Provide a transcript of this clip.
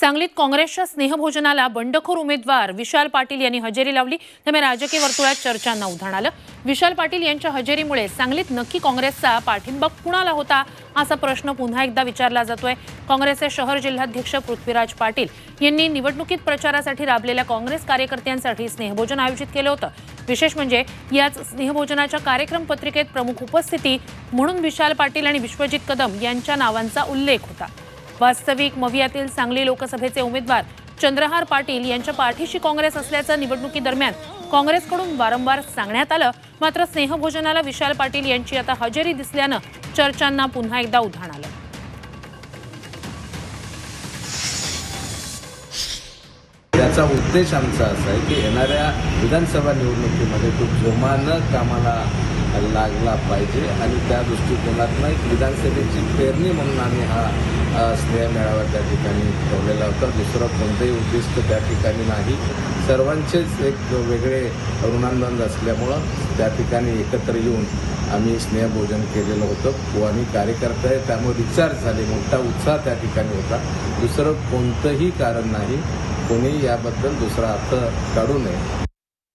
सांगलीत काँग्रेसच्या स्नेहभोजनाला बंडखोर उमेदवार विशाल पाटील यांनी हजेरी लावली. त्यामुळे राजकीय वर्तुळात चर्चांना उधाण आलं. विशाल पाटील यांच्या हजेरीमुळे सांगलीत नक्की काँग्रेसचा पाठिंबा कुणाला होता असा प्रश्न पुन्हा एकदा विचारला जातोय. काँग्रेसचे शहर जिल्हाध्यक्ष पृथ्वीराज पाटील यांनी निवडणुकीत प्रचारासाठी राबलेल्या काँग्रेस कार्यकर्त्यांसाठी स्नेहभोजन आयोजित केलं होतं. विशेष म्हणजे याच स्नेहभोजनाच्या कार्यक्रम पत्रिकेत प्रमुख उपस्थिती म्हणून विशाल पाटील आणि विश्वजित कदम यांच्या नावांचा उल्लेख होता. वास्तविक मवियातील सांगली लोकसभेचे उमेदवार चंद्रहार पाटील यांच्या पाठीशी काँग्रेस असल्याचं निवडणुकीदरम्यान काँग्रेसकडून वारंवार सांगण्यात आलं. मात्र स्नेहभोजनाला विशाल पाटील यांची आता हजेरी दिसल्यानं चर्चांना पुन्हा एकदा उधाण आलं. त्याचा उद्देश आमचा असा आहे की येणाऱ्या विधानसभा निवडणुकीमध्ये तो जोमानं कामाला लागला पाहिजे आणि त्या दृष्टिकोनातनं एक विधानसभेची पेरणी म्हणून आम्ही हा स्नेह मेळावा त्या ठिकाणी ठेवलेला होता. दुसरं कोणतंही उद्दिष्ट त्या ठिकाणी नाही. सर्वांचेच एक वेगळे ऋणानंद असल्यामुळं त्या ठिकाणी एकत्र येऊन आम्ही स्नेहभोजन केलेलं होतं. व आम्ही कार्यकर्ते आहे त्यामुळे रिचार्ज झाले. मोठा उत्साह त्या ठिकाणी होता. दुसरं कोणतंही कारण नाही. कोणी याबद्दल दुसरा अर्थ काढू नये.